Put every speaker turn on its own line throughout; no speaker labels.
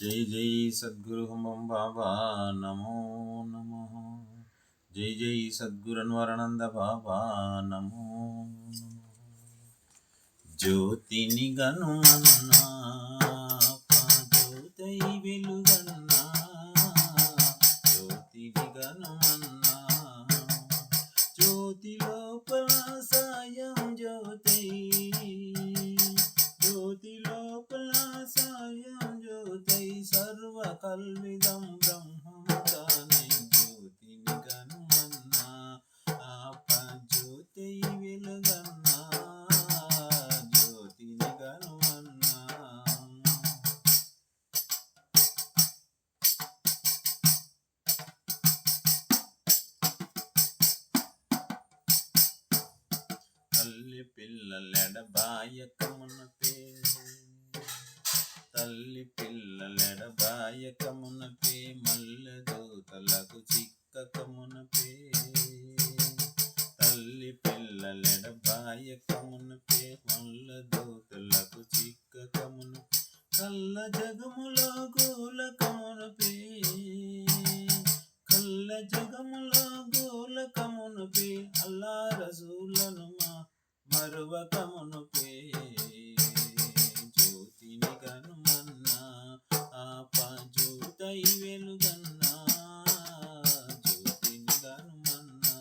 జై జై సద్గురు హుమం బాబా నమో నమ. జై జై సద్గురన్వరణంద బాబా నమో జ్యోతిని గనుమన్నా జ్యోతై వెలుగన్నా జ్యోతిని గనుమన్నా. జ్యోతి లోపల సాయం జ్యోతి కల్విదం బ్రహ్మం తానై జ్యోతిని కనుమన్నా ఆప జ్యోతి వెలుగన్నా జ్యోతిని గనుమన్నా తల్లి పేరు తల్లి పిల్లలెడబాయకమునపే మల్ల దూతలకు చిక్కకమునపే తల్లి పిల్లలెడబాయకమునపే మల్ల దూతలకు చిక్కకమున కల్ల జగములో గోలకమునపే. కల్ల జగములో గోలకమునపే. అల్లా రసూలను మా మరువకమునుపే. జ్యోతిని కనుమన్నా ఆప వెలుగన్నా జ్యోతిని కనుమన్నా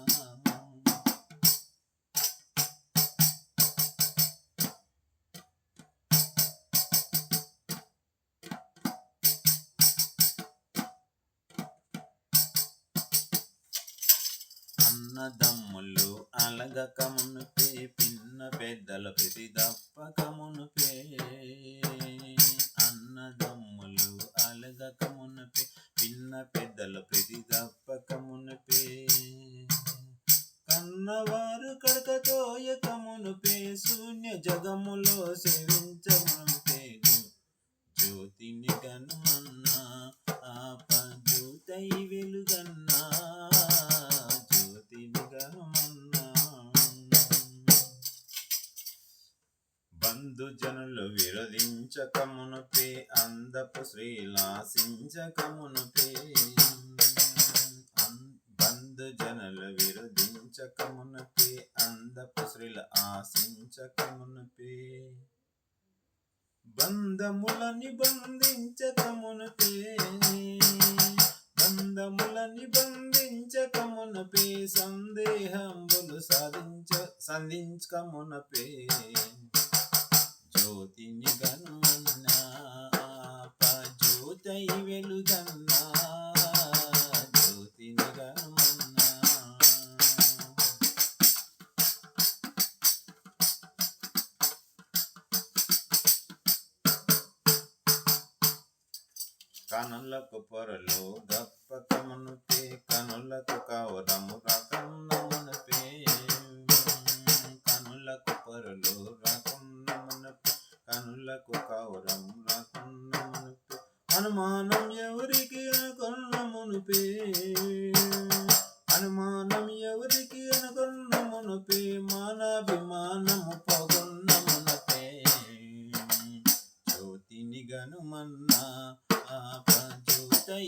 అన్నదమ్ములు అలగకమును పే పిన్న పెద్దల ప్రతి దప్పకమునుపే అన్నదమ్ములు అలగకమునుపే పిన్న పెద్దల ప్రతి దప్పకమునుపే కన్నవారు కడకతోయకమునుపే శూన్య జగములో సేవించమునుపే. జ్యోతిని గను అందపు శ్రీలాసించకమునుపే అన్- బంధుజనులు విరోధించకమునుపే అందపు శ్రీల ఆశించకమునుపే బంధములని బంధించకమునుపే బంధములని బంధించకమునపే సందేహములు సాధించ సంధించకమునపే జ్యోతిని గను జ్యోతై వెలుగన్నా జ్యోతి గనుమన్నా కనులకు పొరలు గప్పకమునుపే కనులకు కవరము రకన్నా అనుమానం ఎవరికి అనుకున్నమునుపే అనుమానం ఎవరికి అనుకున్నమునుపే మానాభిమానము పగున్నమునపే జ్యోతిని గనుమన్నా ఆప జ్యోతై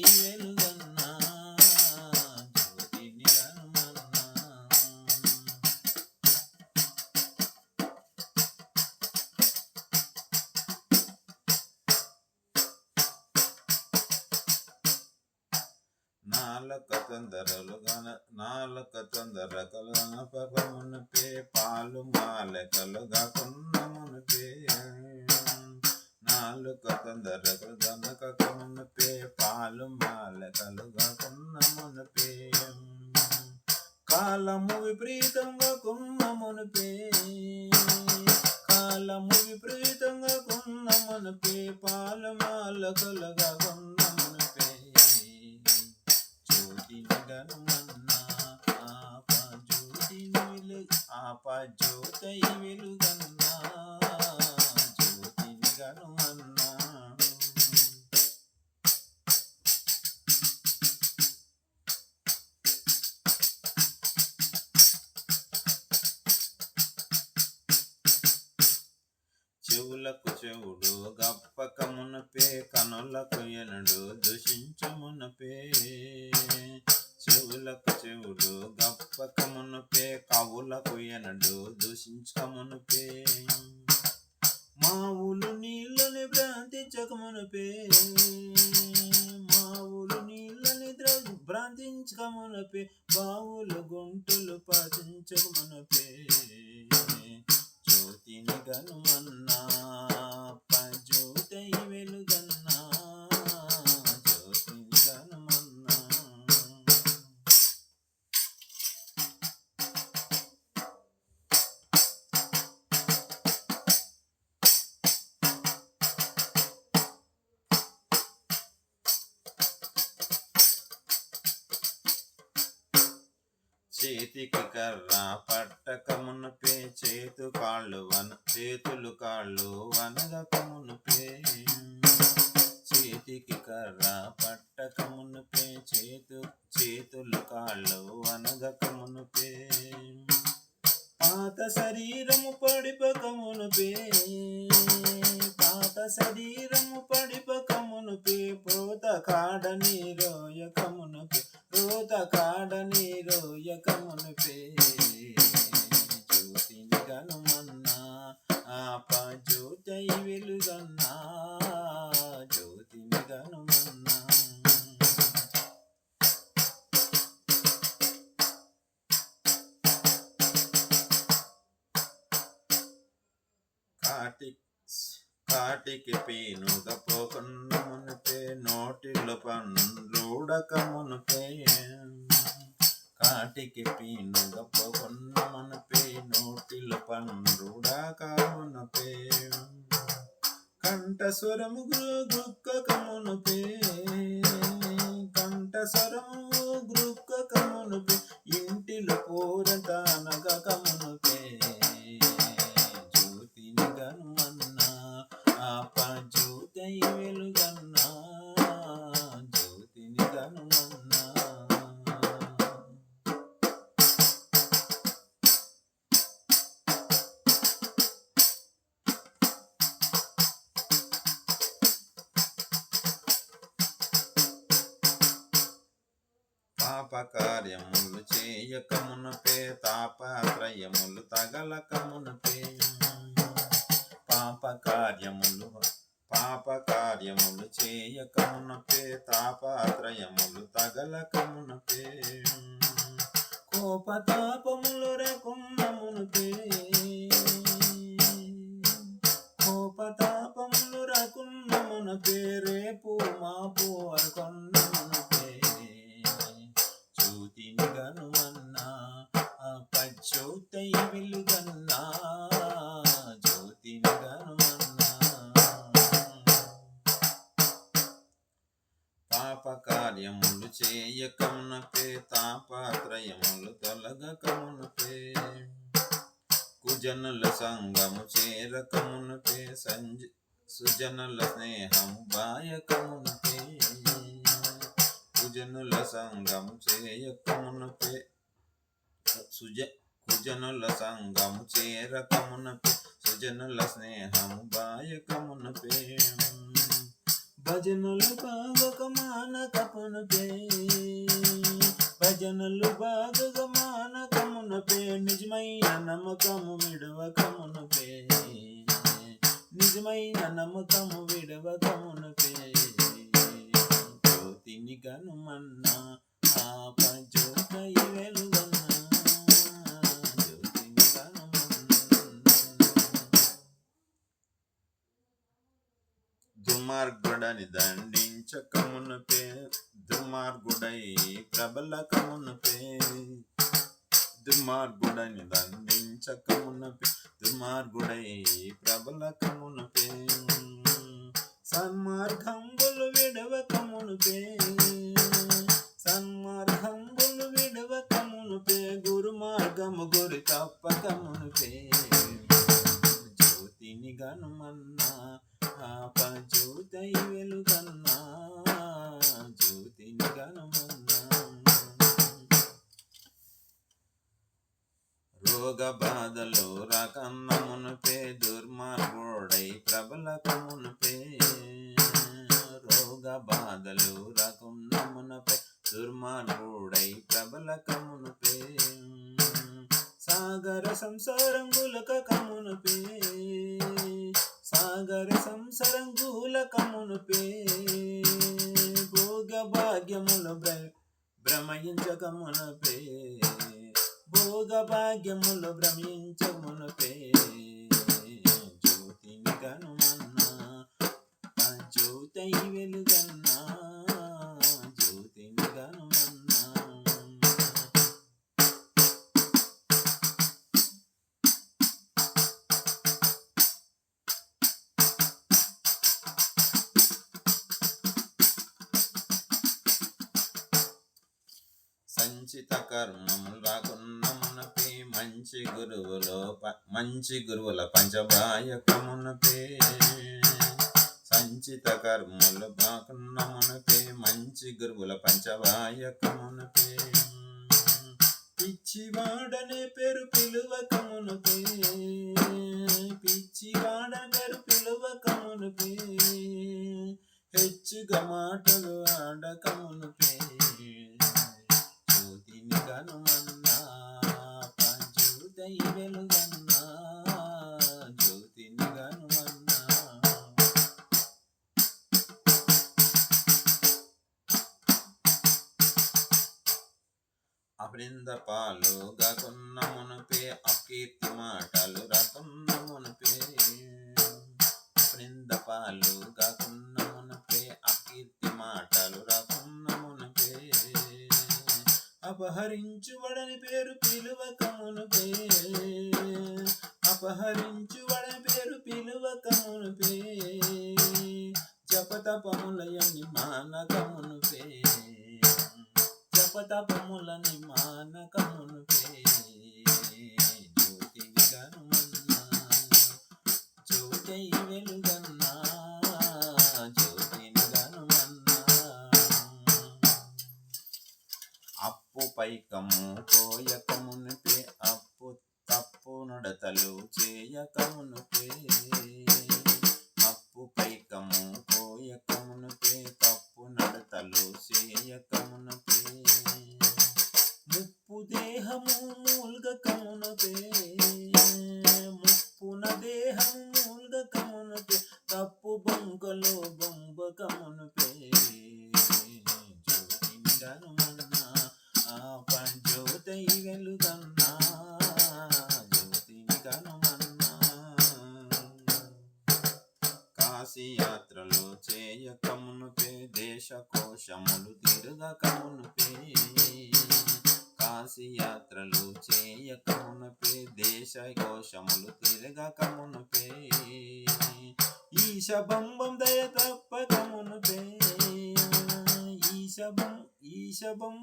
నాలుక తొందరలు గన నాలుక తొందర కలనపకమునపే పాలు మాలెకలు గాకున్నమునపే నాలుక తొందరలు పే పాలు మాలెకలు గాకున్నమునపే కాలము విపరీతంగా కున్నమునపే కాలము విపరీతంగా కున్నమునపే పాలు మాలకలుగా కనులకు ఎనడు దూషించమునపే చెవులకు చెవుడు గప్పకమునపే కవులకు ఎనడు మా ఊలు నీళ్ళని భ్రాంతించకమునుపే మావులు నీళ్ళని భ్రాంతించకమునపే బావులు గుంటలు పాటించకమునపే జ్యోతిని గనుమన్నా పజ్యోతై వెలుగన్నా. చేతికి కర్ర పట్టకమునుపే చేతు కాళ్ళు వన చేతులు కాళ్ళు వనగకమునుపే. చేతికి కర్ర పట్టకమునుపే చేతు చేతులు కాళ్ళు వనగకమునుపే. పాత శరీరము పడిపకమునుపే పాత శరీరము పడిపకమునుపే. పోత కాడని రోయకమునుపే రోత కాడని రోయకమునుపే వెలుగన్నా జ్యోతి గనుమన్నా కార్తీక్ కాటికి పీనుగ పోకుండా మునిపే నోటిలో పండ్లుడక మునిపే. కాటికి పీనుగ పోకుండా మునిపే నోటిలో పండ్లుడక మునిపే. కంఠస్వరము గుక్కకమునుపే పాప కార్యములు చేయకమునపే తాపత్రయములు తగలకమునపే పాప కార్యములు పాప కార్యములు చేయకమునపే తాపత్రయములు తగలకమునపే కోపతాపములు రకున్నమునపే కోపతాపములు రకున్నమునపే తొలగకమునపే కుజనుల సంగము చేరకమునపే సంజ సుజనుల స్నేహము బాయకమునపే కుజనుల సంగము చేయకమునపే సుజ కుజనుల సంగము చేరకమునపే సుజనుల స్నేహము బాయకమునపే భజనులు బాగక మానకమునపే భజనులు బాగక మానకమునపే నిజమైన నమ్మకము విడవకమునపే నిజమైన నమ్మకము విడవకమునపే జ్యోతిని కనుమన్నా ఆప జ్యోతై వెలుగన్నా జ్యోతిని గనుమన్నా దుర్మార్గుడని దండించకమునుపే దుర్మార్గుడై ప్రబలకమునుపే దుర్మార్గుడని దండించకమునుపే దుర్మార్గుడై ప్రబలకమునుపే. సన్మార్గంబులు విడవకమునుపే సన్మార్గంబులు విడవకమునుపే గురు మార్గము గురి తప్పకమునుపే. జ్యోతిని గనుమన్నా ఆప జ్యోతై వెలుగన్నా జ్యోతిని గనుమన్నా రోగ బాధలు రకన్నమునుపే దుర్మార్గుడై ప్రబలకమునుపే బాధలు రకున్నమునపై దుర్మార్గుడై ప్రబల కమునుపే సాగర సంసారం గులక కమునుపే సాగర సంసారంగుల కమునుపే భోగ భాగ్యములు భ్ర భ్రమయించకమునపే భోగ భాగ్యములు భ్రమించమునపే జ్యోతిని కనుమన్నా ఆ జ్యోతై వెలుగన్నా జ్యోతిని కనుమన్నా సంచిత కర్మములు గురువులో ప- మంచి గురువుల పంచబాయకమునపే సంచిత కర్మలు రాకున్నమునపే మంచి గురువుల పంచబాయకమునపే పిచ్చివాడనే పేరు పిలువకమునపే పిచ్చివాడ పేరు పిలువకమునపే హెచ్చుగా మాటలు ఆడకమునపే జ్యోతిని కనుమన్న వెలుగన్నా జ్యోతిని కనుమన్నా అబృంద పాలు గాకున్న మునుపే అకీర్తి మాటలు రకున్న మునుపే. అబృంద పాలు గాకున్న మునుపే అకీర్తి మాటలు రకున్న అపహరించువడని పేరు పిలువకమునుపే. అపహరించువడని పేరు పిలువకమునుపే. జపతపములయని మానకమునుపే. జపతపములని అప్పు పైకము కోయకమునుపే అప్పు తప్పు నడతలు చేయకమునుపే. అప్పు పైకము కోయకమునుపే తప్పు నడతలు చేయకమునుపే. ముప్పు దేహము మూల్గకమునుపే ముప్పున దేహము మూల్గకమునుపే తప్పు బొంగలో బొంబకమునుపే. వెలుగన్నా జ్యోతిని గనుమన్నా కాశీ యాత్రలు చేయకమునుపే దేశ కోశములు తిరగకమునుపే కాశీ యాత్రలు చేయకమునుపే దేశ కోశములు తిరగకమునుపే ఈశబంబం దయ తప్ప తప్పకమునుపే ఈశబం ఈశబం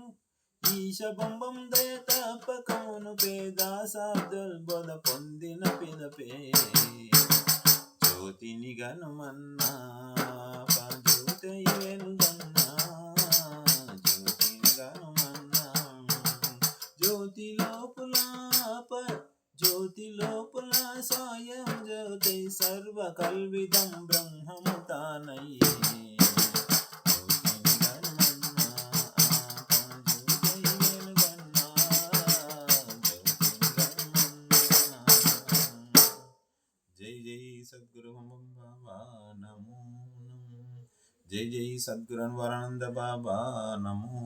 ఈశ బొంబం దయ తప్పకమును దాసాబ్దుల్ బోధ పొందిన పిదపే. జ్యోతిని గనుమన్నా జ్యోతి జ్యోతిని గనుమన్నా. జ్యోతి లోపల జ్యోతి లోపల సాయం జ్యోతి సర్వ కల్విదం బ్రహ్మము తానయ్యే. సద్గురు బాబా నమో నమో జై జై సద్గురు వరానంద బాబా నమో